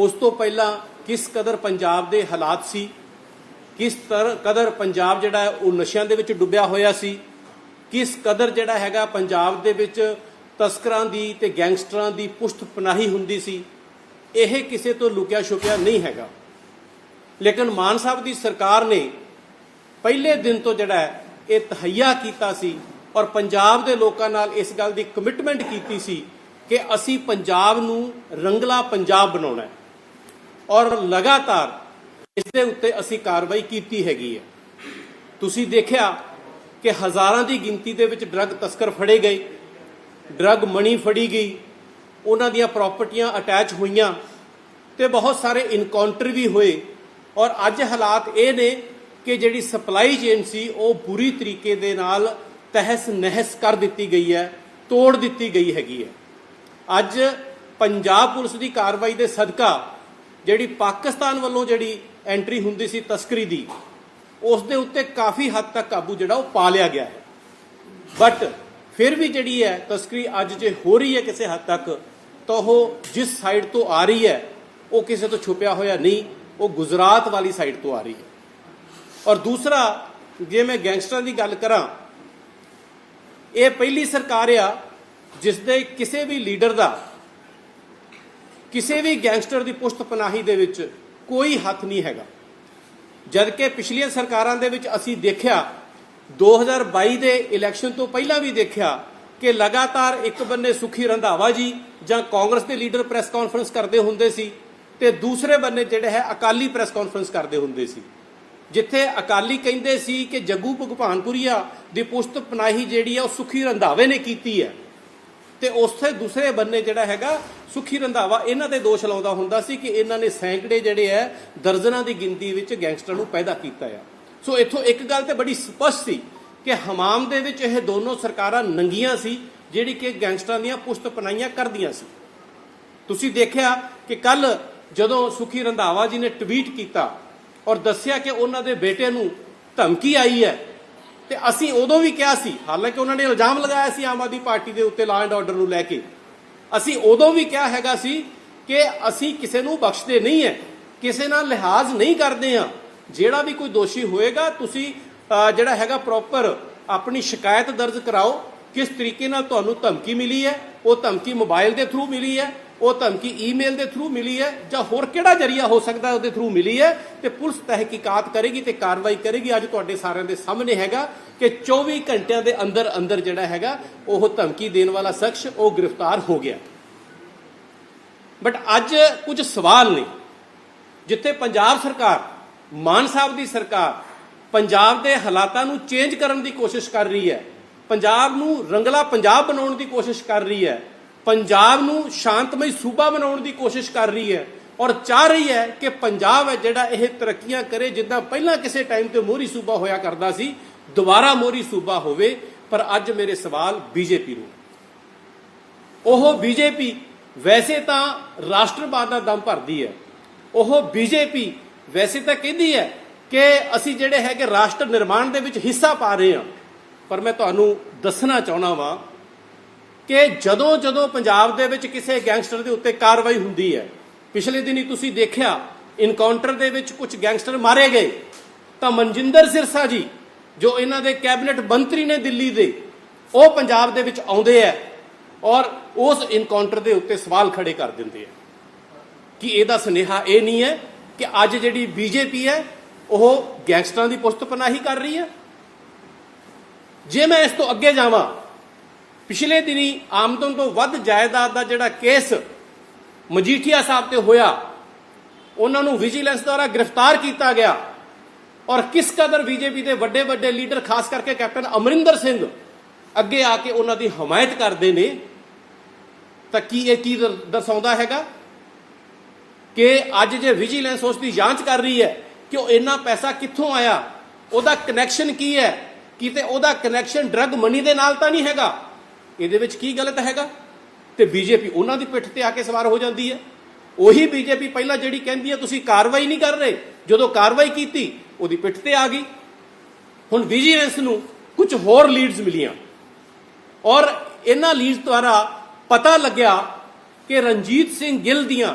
ਉਸ ਤੋਂ ਪਹਿਲਾਂ ਕਿਸ ਕਦਰ ਪੰਜਾਬ ਦੇ ਹਾਲਾਤ ਸੀ? ਕਿਸ ਤਰ, ਕਦਰ ਪੰਜਾਬ ਜਿਹੜਾ ਉਹ ਨਸ਼ਿਆਂ ਦੇ ਵਿੱਚ ਡੁੱਬਿਆ ਹੋਇਆ ਸੀ? ਕਿਸ ਕਦਰ ਜਿਹੜਾ ਹੈਗਾ ਪੰਜਾਬ ਦੇ ਵਿੱਚ ਤਸਕਰਾਂ ਦੀ ਤੇ ਗੈਂਗਸਟਰਾਂ ਦੀ ਪੁਸ਼ਤ ਪਨਾਹੀ ਹੁੰਦੀ ਸੀ? ਇਹ ਕਿਸੇ ਤੋਂ ਲੁਕਿਆ ਛੁਪਿਆ ਨਹੀਂ ਹੈਗਾ। ਲੇਕਿਨ ਮਾਨ ਸਾਹਿਬ ਦੀ ਸਰਕਾਰ ਨੇ ਪਹਿਲੇ ਦਿਨ ਤੋਂ ਜਿਹੜਾ ਇਹ ਤਹਈਆ ਕੀਤਾ ਸੀ ਔਰ ਪੰਜਾਬ ਦੇ ਲੋਕਾਂ ਨਾਲ ਇਸ ਗੱਲ ਦੀ ਕਮਿਟਮੈਂਟ ਕੀਤੀ ਸੀ ਕਿ ਅਸੀਂ ਪੰਜਾਬ ਨੂੰ ਰੰਗਲਾ ਪੰਜਾਬ ਬਣਾਉਣਾ ਹੈ। ਔਰ ਲਗਾਤਾਰ ਇਸ ਦੇ ਉੱਤੇ ਅਸੀਂ ਕਾਰਵਾਈ ਕੀਤੀ ਹੈਗੀ ਹੈ। ਤੁਸੀਂ ਦੇਖਿਆ ਕਿ ਹਜ਼ਾਰਾਂ ਦੀ ਗਿਣਤੀ ਦੇ ਵਿੱਚ ਡਰੱਗ ਤਸਕਰ ਫੜੇ ਗਏ, ਡਰੱਗ ਮਣੀ ਫੜੀ ਗਈ, ਉਹਨਾਂ ਦੀਆਂ ਪ੍ਰਾਪਰਟੀਆਂ ਅਟੈਚ ਹੋਈਆਂ ਤੇ ਬਹੁਤ ਸਾਰੇ ਇਨਕਾਊਂਟਰ ਵੀ ਹੋਏ। ਔਰ ਅੱਜ ਹਾਲਾਤ ਇਹ ਨੇ ਕਿ ਜਿਹੜੀ ਸਪਲਾਈ ਚੇਨ ਸੀ, ਉਹ ਬੁਰੀ ਤਰੀਕੇ ਦੇ ਨਾਲ ਤਹਿਸ ਨਹਿਸ ਕਰ ਦਿੱਤੀ ਗਈ ਹੈ, ਤੋੜ ਦਿੱਤੀ ਗਈ ਹੈਗੀ ਹੈ। ਅੱਜ ਪੰਜਾਬ ਪੁਲਿਸ ਦੀ ਕਾਰਵਾਈ ਦੇ ਸਦਕਾ ਜਿਹੜੀ ਪਾਕਿਸਤਾਨ ਵੱਲੋਂ ਜਿਹੜੀ ਐਂਟਰੀ ਹੁੰਦੀ ਸੀ ਤਸਕਰੀ ਦੀ, ਉਸ ਦੇ ਉੱਤੇ ਕਾਫੀ ਹੱਦ ਤੱਕ ਕਾਬੂ ਜਿਹੜਾ ਉਹ ਪਾ ਲਿਆ ਗਿਆ ਹੈ। ਬਟ ਫਿਰ ਵੀ ਜਿਹੜੀ ਹੈ ਤਸਕਰੀ ਅੱਜ ਜੇ ਹੋ ਰਹੀ ਹੈ ਕਿਸੇ ਹੱਦ ਤੱਕ, ਤਾਂ ਉਹ ਜਿਸ ਸਾਈਡ ਤੋਂ ਆ ਰਹੀ ਹੈ, ਉਹ ਕਿਸੇ ਤੋਂ ਛੁਪਿਆ ਹੋਇਆ ਨਹੀਂ, ਉਹ ਗੁਜਰਾਤ ਵਾਲੀ ਸਾਈਡ ਤੋਂ ਆ ਰਹੀ ਹੈ। ਔਰ ਦੂਸਰਾ, ਜੇ ਮੈਂ ਗੈਂਗਸਟਰਾਂ ਦੀ ਗੱਲ ਕਰਾਂ, ਇਹ ਪਹਿਲੀ ਸਰਕਾਰ ਆ ਜਿਸ ਦੇ ਕਿਸੇ ਵੀ ਲੀਡਰ ਦਾ ਕਿਸੇ ਵੀ ਗੈਂਗਸਟਰ ਦੀ ਪੁਸ਼ਤ ਪਨਾਹੀ ਦੇ ਵਿੱਚ ਕੋਈ ਹੱਥ ਨਹੀਂ ਹੈਗਾ। ਜਦ ਕਿ ਪਿਛਲੀਆਂ ਸਰਕਾਰਾਂ ਦੇ ਵਿੱਚ ਅਸੀਂ ਦੇਖਿਆ 2022 ਦੇ ਇਲੈਕਸ਼ਨ ਤੋਂ ਪਹਿਲਾਂ ਵੀ ਦੇਖਿਆ ਕਿ ਲਗਾਤਾਰ ਇੱਕ ਬੰਨੇ ਸੁਖੀ ਰੰਧਾਵਾ ਜੀ ਜਾਂ ਕਾਂਗਰਸ ਦੇ ਲੀਡਰ ਪ੍ਰੈਸ ਕਾਨਫਰੰਸ ਕਰਦੇ ਹੁੰਦੇ ਸੀ ਤੇ ਦੂਸਰੇ ਬੰਨੇ ਜਿਹੜੇ ਹੈ ਅਕਾਲੀ ਪ੍ਰੈਸ ਕਾਨਫਰੰਸ ਕਰਦੇ ਹੁੰਦੇ ਸੀ। ਜਿੱਥੇ ਅਕਾਲੀ ਕਹਿੰਦੇ ਸੀ ਕਿ ਜੱਗੂ ਭਗਵਾਨਪੁਰੀਆ ਦੀ ਪੁਸ਼ਤ ਪਨਾਹੀ ਜਿਹੜੀ ਆ ਉਹ ਸੁਖੀ ਰੰਧਾਵੇ ਨੇ ਕੀਤੀ ਹੈ। ਤੇ ਉਸੇ ਦੂਸਰੇ ਬੰਨੇ ਜਿਹੜਾ ਹੈਗਾ ਸੁਖੀ ਰੰਧਾਵਾ, ਇਹਨਾਂ ਤੇ ਦੋਸ਼ ਲਾਉਂਦਾ ਹੁੰਦਾ ਸੀ ਕਿ ਇਹਨਾਂ ਨੇ ਸੈਂਕੜੇ ਜਿਹੜੇ ਐ, ਦਰਜਨਾਂ ਦੀ ਗਿਣਤੀ ਵਿੱਚ ਗੈਂਗਸਟਰ ਨੂੰ ਪੈਦਾ ਕੀਤਾ ਆ। ਸੋ ਇੱਥੋਂ ਇੱਕ ਗੱਲ ਤੇ ਬੜੀ ਸਪਸ਼ਟ ਸੀ ਕਿ ਹਮਾਮ ਦੇ ਵਿੱਚ ਇਹ ਦੋਨੋਂ ਸਰਕਾਰਾਂ ਨੰਗੀਆਂ ਸੀ, ਜਿਹੜੀ ਕਿ ਗੈਂਗਸਟਰਾਂ ਦੀਆਂ ਪੁਸ਼ਤ ਪਨਾਈਆਂ ਕਰਦੀਆਂ ਸੀ। ਤੁਸੀਂ ਦੇਖਿਆ ਕਿ ਕੱਲ ਜਦੋਂ ਸੁਖੀ ਰੰਧਾਵਾ ਜੀ ਨੇ ਟਵੀਟ ਕੀਤਾ ਔਰ ਦੱਸਿਆ ਕਿ ਉਹਨਾਂ ਦੇ ਬੇਟੇ ਨੂੰ ਧਮਕੀ ਆਈ ਹੈ ਤੇ ਅਸੀਂ ਉਦੋਂ ਵੀ ਕਿਹਾ ਸੀ, ਹਾਲਾਂਕਿ ਉਹਨਾਂ ਨੇ ਇਲਜ਼ਾਮ ਲਗਾਇਆ ਸੀ ਆਮ ਆਦਮੀ ਪਾਰਟੀ ਦੇ ਉੱਤੇ ਲਾਅ ਐਂਡ ਆਰਡਰ ਨੂੰ ਲੈ ਕੇ। ਅਸੀਂ ਉਦੋਂ ਵੀ ਕਿਹਾ ਹੈਗਾ ਸੀ ਕਿ ਅਸੀਂ ਕਿਸੇ ਨੂੰ ਬਖਸ਼ਦੇ ਨਹੀਂ ਹੈ, ਕਿਸੇ ਨਾਲ ਲਿਹਾਜ਼ ਨਹੀਂ ਕਰਦੇ ਆ ਜਿਹੜਾ ਵੀ ਕੋਈ ਦੋਸ਼ੀ ਹੋਏਗਾ, ਤੁਸੀਂ ਜਿਹੜਾ ਹੈਗਾ ਪ੍ਰੋਪਰ ਆਪਣੀ ਸ਼ਿਕਾਇਤ ਦਰਜ ਕਰਾਓ, ਕਿਸ ਤਰੀਕੇ ਨਾਲ ਤੁਹਾਨੂੰ ਧਮਕੀ ਮਿਲੀ ਹੈ, ਉਹ ਧਮਕੀ ਮੋਬਾਈਲ ਦੇ ਥਰੂ ਮਿਲੀ ਹੈ ਉਹ ਧਮਕੀ ਈਮੇਲ ਦੇ ਥਰੂ ਮਿਲੀ ਹੈ ਜਾਂ ਹੋਰ ਕਿਹੜਾ ਜਰੀਆ ਹੋ ਸਕਦਾ ਉਹਦੇ ਥਰੂ ਮਿਲੀ ਹੈ ਤੇ ਪੁਲਿਸ ਤਹਿਕੀਕਾਤ ਕਰੇਗੀ ਤੇ ਕਾਰਵਾਈ ਕਰੇਗੀ। ਅੱਜ ਤੁਹਾਡੇ ਸਾਰਿਆਂ ਦੇ ਸਾਹਮਣੇ ਹੈਗਾ ਕਿ 24 ਘੰਟਿਆਂ ਦੇ ਅੰਦਰ ਅੰਦਰ ਜਿਹੜਾ ਹੈਗਾ, ਉਹ ਧਮਕੀ ਦੇਣ ਵਾਲਾ ਸ਼ਖਸ ਉਹ ਗ੍ਰਿਫਤਾਰ ਹੋ ਗਿਆ। ਬਟ ਅੱਜ ਕੁਝ ਸਵਾਲ ਨੇ, ਜਿੱਥੇ ਪੰਜਾਬ ਸਰਕਾਰ, ਮਾਨ ਸਾਹਿਬ ਦੀ ਸਰਕਾਰ ਪੰਜਾਬ ਦੇ ਹਾਲਾਤਾਂ ਨੂੰ ਚੇਂਜ ਕਰਨ ਦੀ ਕੋਸ਼ਿਸ਼ ਕਰ ਰਹੀ ਹੈ, ਪੰਜਾਬ ਨੂੰ ਰੰਗਲਾ ਪੰਜਾਬ ਬਣਾਉਣ ਦੀ ਕੋਸ਼ਿਸ਼ ਕਰ ਰਹੀ ਹੈ ਪੰਜਾਬ ਨੂੰ ਸ਼ਾਂਤਮਈ ਸੂਬਾ ਬਣਾਉਣ ਦੀ ਕੋਸ਼ਿਸ਼ ਕਰ ਰਹੀ ਹੈ ਔਰ ਚਾਹ ਰਹੀ ਹੈ ਕਿ ਪੰਜਾਬ ਹੈ ਜਿਹੜਾ ਇਹ ਤਰੱਕੀਆਂ ਕਰੇ, ਜਿੱਦਾਂ ਪਹਿਲਾਂ ਕਿਸੇ ਟਾਈਮ ਤੇ ਮੋਹਰੀ ਸੂਬਾ ਹੋਇਆ ਕਰਦਾ ਸੀ, ਦੁਬਾਰਾ ਮੋਹਰੀ ਸੂਬਾ ਹੋਵੇ। ਪਰ ਅੱਜ ਮੇਰੇ ਸਵਾਲ ਬੀਜੇਪੀ ਨੂੰ। ਉਹ ਬੀਜੇਪੀ ਵੈਸੇ ਤਾਂ ਰਾਸ਼ਟਰਵਾਦ ਦਾ ਦਮ ਭਰਦੀ ਹੈ। ਉਹ ਬੀਜੇਪੀ ਵੈਸੇ ਤਾਂ ਕਹਿੰਦੀ ਹੈ ਕਿ ਅਸੀਂ ਜਿਹੜੇ ਹੈਗੇ ਰਾਸ਼ਟਰ ਨਿਰਮਾਣ ਦੇ ਵਿੱਚ ਹਿੱਸਾ ਪਾ ਰਹੇ ਹਾਂ। ਪਰ ਮੈਂ ਤੁਹਾਨੂੰ ਦੱਸਣਾ ਚਾਹਣਾ ਵਾਂ ਕਿ ਜਦੋਂ ਜਦੋਂ ਪੰਜਾਬ ਦੇ ਵਿੱਚ ਕਿਸੇ ਗੈਂਗਸਟਰ ਦੇ ਉੱਤੇ ਕਾਰਵਾਈ ਹੁੰਦੀ ਹੈ, ਪਿਛਲੇ ਦਿਨੀ ਤੁਸੀਂ ਦੇਖਿਆ ਇਨਕਾਊਂਟਰ ਦੇ ਵਿੱਚ ਕੁਝ ਗੈਂਗਸਟਰ ਮਾਰੇ ਗਏ। ਤਾਂ ਮਨਜਿੰਦਰ ਸਿਰਸਾ ਜੀ, ਜੋ ਇਹਨਾਂ ਦੇ ਕੈਬਨਿਟ ਮੰਤਰੀ ਨੇ ਦਿੱਲੀ ਦੇ, ਉਹ ਪੰਜਾਬ ਦੇ ਵਿੱਚ ਆਉਂਦੇ ਆ ਔਰ ਉਸ ਇਨਕਾਊਂਟਰ ਦੇ ਉੱਤੇ ਸਵਾਲ ਖੜੇ ਕਰ ਦਿੰਦੇ ਆ ਕਿ ਇਹਦਾ ਸੁਨੇਹਾ ਇਹ ਨਹੀਂ ਹੈ ਕਿ ਅੱਜ ਜਿਹੜੀ ਬੀਜੇਪੀ ਹੈ, ਉਹ ਗੈਂਗਸਟਰਾਂ ਦੀ ਪੁਸਤ ਪਨਾਹੀ ਕਰ ਰਹੀ ਹੈ? ਜੇ ਮੈਂ ਇਸ ਤੋਂ ਅੱਗੇ ਜਾਵਾਂ ਪਿਛਲੇ ਦਿਨੀ ਆਮਦਨ ਤੋਂ ਵੱਧ ਜਾਇਦਾਦ ਦਾ ਜਿਹੜਾ ਕੇਸ ਮਜੀਠੀਆ ਸਾਹਿਬ ਤੇ ਹੋਇਆ, ਉਹਨਾਂ ਨੂੰ ਵਿਜੀਲੈਂਸ ਦੁਆਰਾ ਗ੍ਰਿਫਤਾਰ ਕੀਤਾ ਗਿਆ। ਔਰ ਕਿਸ ਕਦਰ ਬੀਜੇਪੀ ਦੇ ਵੱਡੇ ਵੱਡੇ ਲੀਡਰ, ਖਾਸ ਕਰਕੇ ਕੈਪਟਨ ਅਮਰਿੰਦਰ ਸਿੰਘ, ਅੱਗੇ ਆ ਕੇ ਉਹਨਾਂ ਦੀ ਹਮਾਇਤ ਕਰਦੇ ਨੇ, ਤਾਂ ਕੀ ਇਹ ਕੀ ਦਰਸਾਉਂਦਾ ਹੈਗਾ? ਕਿ ਅੱਜ ਜੇ ਵਿਜੀਲੈਂਸ ਉਸ ਦੀ ਜਾਂਚ ਕਰ ਰਹੀ ਹੈ ਕਿ ਉਹ ਇੰਨਾ ਪੈਸਾ ਕਿੱਥੋਂ ਆਇਆ, ਉਹਦਾ ਕਨੈਕਸ਼ਨ ਕੀ ਹੈ? ਕਿਤੇ ਉਹਦਾ ਕਨੈਕਸ਼ਨ ਡਰੱਗ ਮਨੀ ਦੇ ਨਾਲ ਤਾਂ ਨਹੀਂ ਹੈਗਾ। ਇਹਦੇ ਵਿੱਚ ਕੀ ਗਲਤ ਹੈਗਾ? ਤੇ ਬੀਜੇਪੀ ਉਹਨਾਂ ਦੀ ਪਿੱਠ ਤੇ ਆ ਕੇ ਸਵਾਰ ਹੋ ਜਾਂਦੀ ਹੈ। ਉਹੀ ਬੀਜੇਪੀ ਪਹਿਲਾਂ ਜਿਹੜੀ ਕਹਿੰਦੀ ਹੈ, ਤੁਸੀਂ ਕਾਰਵਾਈ ਨਹੀਂ ਕਰ ਰਹੇ। ਜਦੋਂ ਕਾਰਵਾਈ ਕੀਤੀ, ਉਹਦੀ ਪਿੱਠ ਤੇ ਆ ਗਈ। ਹੁਣ ਵਿਜੀਲੈਂਸ ਨੂੰ ਕੁਝ ਹੋਰ ਲੀਡਸ ਮਿਲੀਆਂ। ਔਰ ਇਹਨਾਂ ਲੀਡਸ ਦੁਆਰਾ ਪਤਾ ਲੱਗਿਆ ਕਿ ਰਣਜੀਤ ਸਿੰਘ ਗਿੱਲ ਦੀਆਂ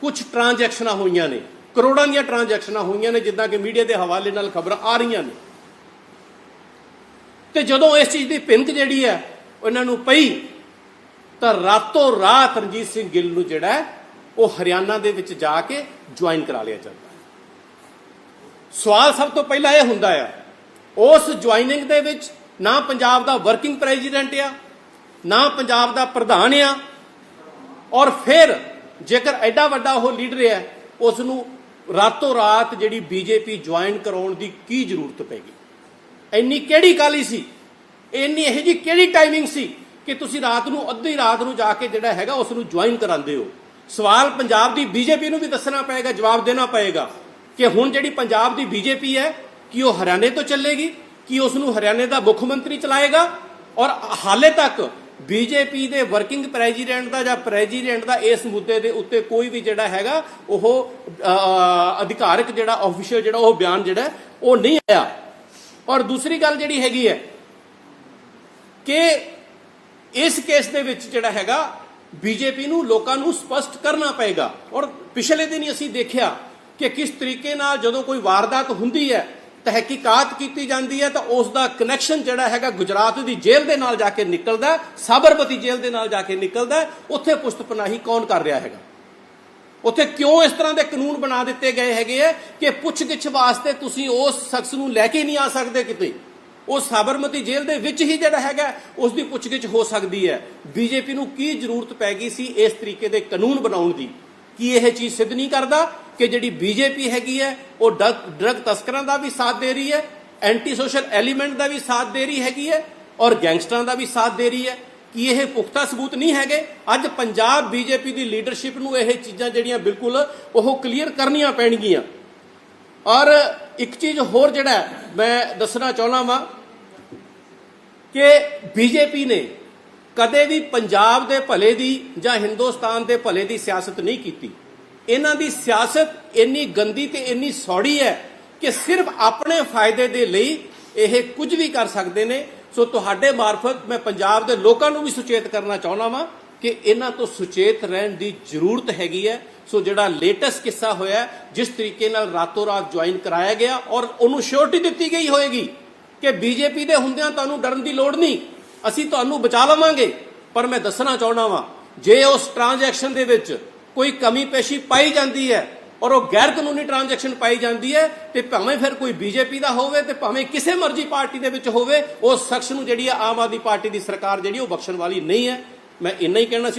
ਕੁਝ ਟ੍ਰਾਂਜੈਕਸ਼ਨਾਂ ਹੋਈਆਂ ਨੇ। ਕਰੋੜਾਂ ਦੀਆਂ ਟ੍ਰਾਂਜੈਕਸ਼ਨਾਂ ਹੋਈਆਂ ਨੇ, ਜਿੱਦਾਂ ਕਿ ਮੀਡੀਆ ਦੇ ਹਵਾਲੇ ਨਾਲ ਖਬਰਾਂ ਆ ਰਹੀਆਂ ਨੇ। ਤੇ ਜਦੋਂ ਇਸ ਚੀਜ਼ ਦੀ ਭਿੰਕ ਜਿਹੜੀ ਹੈ ਉਹਨਾਂ ਨੂੰ ਪਈ। ਤਾਂ ਰਾਤੋਂ ਰਾਤ ਰਣਜੀਤ ਸਿੰਘ ਗਿੱਲ ਨੂੰ ਜਿਹੜਾ ਉਹ ਹਰਿਆਣਾ ਦੇ ਵਿੱਚ ਜਾ ਕੇ ਜੁਆਇਨ ਕਰਾ ਲਿਆ ਜਾਂਦਾ ਸਵਾਲ ਸਭ ਤੋਂ ਪਹਿਲਾਂ ਇਹ ਹੁੰਦਾ ਆ, ਉਸ ਜੁਆਇਨਿੰਗ ਦੇ ਵਿੱਚ ਨਾ ਪੰਜਾਬ ਦਾ ਵਰਕਿੰਗ ਪ੍ਰੈਜ਼ੀਡੈਂਟ ਆ, ਨਾ ਪੰਜਾਬ ਦਾ ਪ੍ਰਧਾਨ ਆ, ਔਰ ਫਿਰ ਜੇਕਰ ਐਡਾ ਵੱਡਾ ਉਹ ਲੀਡਰ ਹੈ ਉਸ ਨੂੰ ਰਾਤੋਂ ਰਾਤ ਜਿਹੜੀ ਬੀਜੇਪੀ ਜੁਆਇਨ ਕਰਾਉਣ ਦੀ ਕੀ ਜ਼ਰੂਰਤ ਪੈਗੀ ਇੰਨੀ ਕਿਹੜੀ ਕਾਲੀ ਸੀ ਇੰਨੀ ਇਹ ਜੀ ਕਿਹੜੀ ਟਾਈਮਿੰਗ ਸੀ ਕਿ ਤੁਸੀਂ ਰਾਤ ਨੂੰ, ਅੱਧੀ ਰਾਤ ਨੂੰ ਜਾ ਕੇ ਜਿਹੜਾ ਹੈਗਾ ਉਸ ਨੂੰ ਜੁਆਇਨ ਕਰਾਉਂਦੇ ਹੋ? ਸਵਾਲ ਪੰਜਾਬ ਦੀ ਬੀਜੇਪੀ ਨੂੰ ਵੀ ਦੱਸਣਾ ਪਏਗਾ, ਜਵਾਬ ਦੇਣਾ ਪਏਗਾ ਕਿ ਹੁਣ ਜਿਹੜੀ ਪੰਜਾਬ ਦੀ ਬੀਜੇਪੀ ਹੈ, ਕਿ ਉਹ ਹਰਿਆਣੇ ਤੋਂ ਚੱਲੇਗੀ? ਕਿ ਉਸ ਨੂੰ ਹਰਿਆਣੇ ਦਾ ਮੁੱਖ ਮੰਤਰੀ ਚਲਾਏਗਾ? ਔਰ ਹਾਲੇ ਤੱਕ ਬੀਜੇਪੀ ਦੇ ਵਰਕਿੰਗ ਪ੍ਰੈਜ਼ੀਡੈਂਟ ਦਾ ਜਾਂ ਪ੍ਰੈਜ਼ੀਡੈਂਟ ਦਾ ਇਸ ਮੁੱਦੇ ਦੇ ਉੱਤੇ ਕੋਈ ਵੀ ਜਿਹੜਾ ਹੈਗਾ, ਉਹ ਅਧਿਕਾਰਕ ਜਿਹੜਾ ਆਫੀਸ਼ੀਅਲ ਜਿਹੜਾ ਉਹ ਬਿਆਨ ਜਿਹੜਾ ਉਹ ਨਹੀਂ ਆਇਆ। ਔਰ ਦੂਸਰੀ ਗੱਲ ਜਿਹੜੀ ਹੈਗੀ ਹੈ ਕਿ ਇਸ ਕੇਸ ਦੇ ਵਿੱਚ ਜਿਹੜਾ ਹੈਗਾ, ਬੀਜੇਪੀ ਨੂੰ ਲੋਕਾਂ ਨੂੰ ਸਪਸ਼ਟ ਕਰਨਾ ਪਏਗਾ। ਔਰ ਪਿਛਲੇ ਦਿਨ ਹੀ ਅਸੀਂ ਦੇਖਿਆ ਕਿ ਕਿਸ ਤਰੀਕੇ ਨਾਲ ਜਦੋਂ ਕੋਈ ਵਾਰਦਾਤ ਹੁੰਦੀ ਹੈ, ਤਹਿਕੀਕਾਤ ਕੀਤੀ ਜਾਂਦੀ ਹੈ, ਤਾਂ ਉਸ ਦਾ ਕਨੈਕਸ਼ਨ ਜਿਹੜਾ ਹੈਗਾ ਗੁਜਰਾਤ ਦੀ ਜੇਲ੍ਹ ਦੇ ਨਾਲ ਜਾ ਕੇ ਨਿਕਲਦਾ ਸਾਬਰਮਤੀ ਜੇਲ੍ਹ ਦੇ ਨਾਲ ਜਾ ਕੇ ਨਿਕਲਦਾ ਉੱਥੇ ਪੁਸ਼ਤਪਨਾਹੀ ਕੌਣ ਕਰ ਰਿਹਾ ਹੈਗਾ? ਉੱਥੇ ਕਿਉਂ ਇਸ ਤਰ੍ਹਾਂ ਦੇ ਕਾਨੂੰਨ ਬਣਾ ਦਿੱਤੇ ਗਏ ਹੈਗੇ ਆ ਕਿ ਪੁੱਛਗਿੱਛ ਵਾਸਤੇ ਤੁਸੀਂ ਉਸ ਸ਼ਖਸ ਨੂੰ ਲੈ ਕੇ ਨਹੀਂ ਆ ਸਕਦੇ ਕਿਤੇ? ਉਹ ਸਾਬਰਮਤੀ ਜੇਲ੍ਹ ਦੇ ਵਿੱਚ ਹੀ ਜਿਹੜਾ ਹੈਗਾ, ਉਸ ਦੀ ਪੁੱਛਗਿੱਛ ਹੋ ਸਕਦੀ ਹੈ। ਬੀਜੇਪੀ ਨੂੰ ਕੀ ਜ਼ਰੂਰਤ ਪੈ ਗਈ ਸੀ ਇਸ ਤਰੀਕੇ ਦੇ ਕਾਨੂੰਨ ਬਣਾਉਣ ਦੀ? ਕੀ ਇਹ ਚੀਜ਼ ਸਿੱਧ ਨਹੀਂ ਕਰਦਾ ਕਿ ਜਿਹੜੀ ਬੀਜੇਪੀ ਹੈਗੀ ਹੈ, ਉਹ ਡਰਗ ਤਸਕਰਾਂ ਦਾ ਵੀ ਸਾਥ ਦੇ ਰਹੀ ਹੈ ਐਂਟੀ ਸੋਸ਼ਲ ਐਲੀਮੈਂਟ ਦਾ ਵੀ ਸਾਥ ਦੇ ਰਹੀ ਹੈਗੀ ਹੈ ਔਰ ਗੈਂਗਸਟਰਾਂ ਦਾ ਵੀ ਸਾਥ ਦੇ ਰਹੀ ਹੈ? ਕੀ ਇਹ ਪੁਖਤਾ ਸਬੂਤ ਨਹੀਂ ਹੈਗੇ? ਅੱਜ ਪੰਜਾਬ ਬੀਜੇਪੀ ਦੀ ਲੀਡਰਸ਼ਿਪ ਨੂੰ ਇਹ ਚੀਜ਼ਾਂ ਜਿਹੜੀਆਂ ਬਿਲਕੁਲ ਉਹ ਕਲੀਅਰ ਕਰਨੀਆਂ ਪੈਣਗੀਆਂ। ਔਰ ਇੱਕ ਚੀਜ਼ ਹੋਰ ਜਿਹੜਾ ਮੈਂ ਦੱਸਣਾ ਚਾਹੁੰਦਾ ਵਾਂ ਕਿ ਬੀਜੇਪੀ ਨੇ ਕਦੇ ਵੀ ਪੰਜਾਬ ਦੇ ਭਲੇ ਦੀ ਜਾਂ ਹਿੰਦੁਸਤਾਨ ਦੇ ਭਲੇ ਦੀ ਸਿਆਸਤ ਨਹੀਂ ਕੀਤੀ। ਇਹਨਾਂ ਦੀ ਸਿਆਸਤ ਇੰਨੀ ਗੰਦੀ ਤੇ ਇੰਨੀ ਸੌੜੀ ਹੈ ਕਿ ਸਿਰਫ ਆਪਣੇ ਫਾਇਦੇ ਦੇ ਲਈ ਇਹ ਕੁਝ ਵੀ ਕਰ ਸਕਦੇ ਨੇ। ਸੋ ਤੁਹਾਡੇ ਮਾਰਫਤ ਮੈਂ ਪੰਜਾਬ ਦੇ ਲੋਕਾਂ ਨੂੰ ਵੀ ਸੁਚੇਤ ਕਰਨਾ ਚਾਹੁੰਦਾ ਵਾਂ ਕਿ ਇਹਨਾਂ ਤੋਂ ਸੁਚੇਤ ਰਹਿਣ ਦੀ ਜ਼ਰੂਰਤ ਹੈਗੀ ਹੈ। ਸੋ ਜਿਹੜਾ ਲੇਟੈਸਟ ਕਿੱਸਾ ਹੋਇਆ, ਜਿਸ ਤਰੀਕੇ ਨਾਲ ਰਾਤੋਂ ਰਾਤ ਜੁਆਇਨ ਕਰਾਇਆ ਗਿਆ ਔਰ ਉਹਨੂੰ ਸ਼ੋਰਟੀ ਦਿੱਤੀ ਗਈ ਹੋਏਗੀ ਕਿ ਬੀਜੇਪੀ ਦੇ ਹੁੰਦਿਆਂ ਤੁਹਾਨੂੰ ਡਰਨ ਦੀ ਲੋੜ ਨਹੀਂ। ਅਸੀਂ ਤੁਹਾਨੂੰ ਬਚਾ ਲਵਾਂਗੇ। ਪਰ ਮੈਂ ਦੱਸਣਾ ਚਾਹੁੰਦਾ ਵਾਂ, ਜੇ ਉਸ ਟ੍ਰਾਂਜੈਕਸ਼ਨ ਦੇ ਵਿੱਚ ਕੋਈ ਕਮੀ ਪੇਸ਼ੀ ਪਾਈ ਜਾਂਦੀ ਹੈ ਔਰ ਉਹ ਗੈਰ ਕਾਨੂੰਨੀ ਟ੍ਰਾਂਜੈਕਸ਼ਨ ਪਾਈ ਜਾਂਦੀ ਹੈ, ਤੇ ਭਾਵੇਂ ਫਿਰ ਕੋਈ ਬੀਜੇਪੀ ਦਾ ਹੋਵੇ ਤੇ ਭਾਵੇਂ ਕਿਸੇ ਮਰਜ਼ੀ ਪਾਰਟੀ ਦੇ ਵਿੱਚ ਹੋਵੇ ਉਸ ਸ਼ਖਸ ਨੂੰ ਜਿਹੜੀ ਆਮ ਆਦਮੀ ਪਾਰਟੀ ਦੀ ਸਰਕਾਰ ਜਿਹੜੀ ਉਹ ਬਖਸ਼ਣ ਵਾਲੀ ਨਹੀਂ ਹੈ। ਮੈਂ ਇੰਨਾ ਹੀ ਕਹਿਣਾ ਸੀ